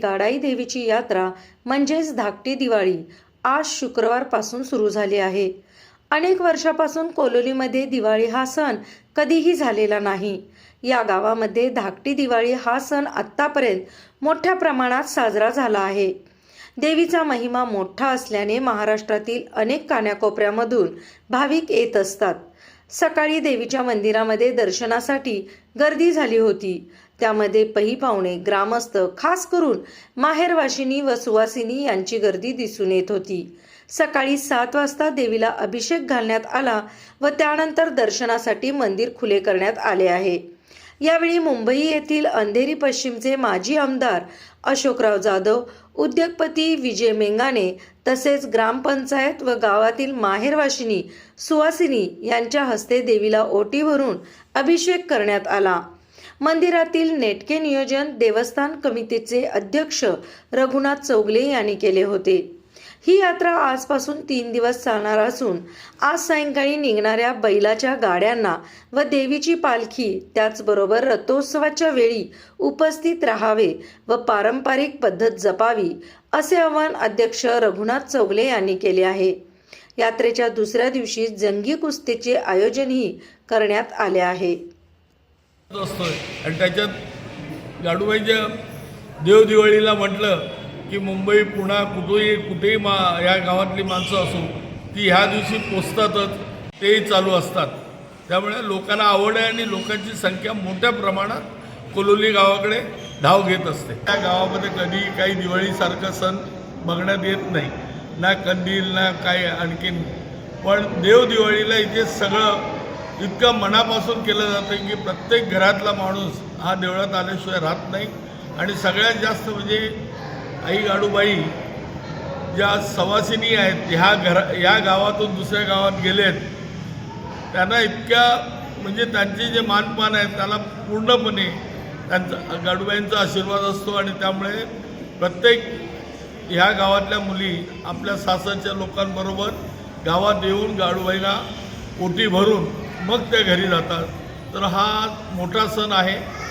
देवीची यात्रा म्हणजेच धाकटी दिवाळी आज शुक्रवारपासून सुरू झाली आहे. अनेक वर्षापासून कोलोलीमध्ये दिवाळी हा सण कधीही झालेला नाही. या गावामध्ये धाकटी दिवाळी हा सण आत्तापर्यंत मोठ्या प्रमाणात साजरा झाला आहे. देवीचा महिमा मोठा असल्याने महाराष्ट्रातील अनेक कान्याकोपऱ्यामधून भाविक येत असतात. सकाळी देवीच्या मंदिरामध्ये दर्शनासाठी गर्दी झाली होती. त्यामध्ये पही पाहुणे ग्रामस्थ खास करून माहेरवाशिनी व सुवासिनी यांची गर्दी दिसून येत होती. सकाळी सात वाजता देवीला अभिषेक घालण्यात आला व त्यानंतर दर्शनासाठी मंदिर खुले करण्यात आले आहे. यावेळी मुंबई येथील अंधेरी पश्चिमचे माजी आमदार अशोकराव जाधव उद्योगपती विजय मेंगाने तसेच ग्रामपंचायत व गावातील माहेरवाशिनी सुवासिनी यांच्या हस्ते देवीला ओटी भरून अभिषेक करण्यात आला. मंदिरातील नेटके नियोजन देवस्थान कमिटीचे अध्यक्ष रघुनाथ चौगले यांनी केले होते. ही यात्रा आजपासून तीन दिवस चालणार असून आज सायंकाळी निघणाऱ्या बैलाच्या गाड्यांना व देवीची पालखी त्याचबरोबर रथोत्सवाच्या वेळी उपस्थित राहावे व पारंपरिक पद्धत जपावी असे आवाहन अध्यक्ष रघुनाथ चौगले यांनी केले आहे. यात्रेच्या दुसऱ्या दिवशी जंगी कुस्तीचे आयोजनही करण्यात आले आहे. असतोय. आणि त्याच्यात गाडूबाईच्या देवदिवाळीला म्हटलं की मुंबई पुणा कुठेही कुठेही मा या गावातली माणसं असो ती ह्या दिवशी पोचतातच तेही चालू असतात. त्यामुळे लोकांना आवड आहे आणि लोकांची संख्या मोठ्या प्रमाणात कोलोली गावाकडे धाव घेत असते. त्या गावामध्ये कधी काही दिवाळीसारखं सण बघण्यात येत नाही. ना कंदील ना काय आणखीन. पण देवदिवाळीला इथे सगळं इतकं मनापासून केलं जातं की प्रत्येक घरातला माणूस हा देवळात आल्याशिवाय राहत नाही. आणि सगळ्यात जास्त म्हणजे आई गाडूबाई ज्या सवासिनी आहेत ह्या घरा या गावातून दुसऱ्या गावात गेलेत त्यांना इतक्या म्हणजे त्यांचे जे मानपान आहे त्याला पूर्णपणे त्यांचा गाडूबाईंचा आशीर्वाद असतो. आणि त्यामुळे प्रत्येक ह्या गावातल्या मुली आपल्या सासरच्या लोकांबरोबर गावात येऊन गाडूबाईला ओटी भरून मग त्या घरी जातात. तर हा मोठा सण आहे.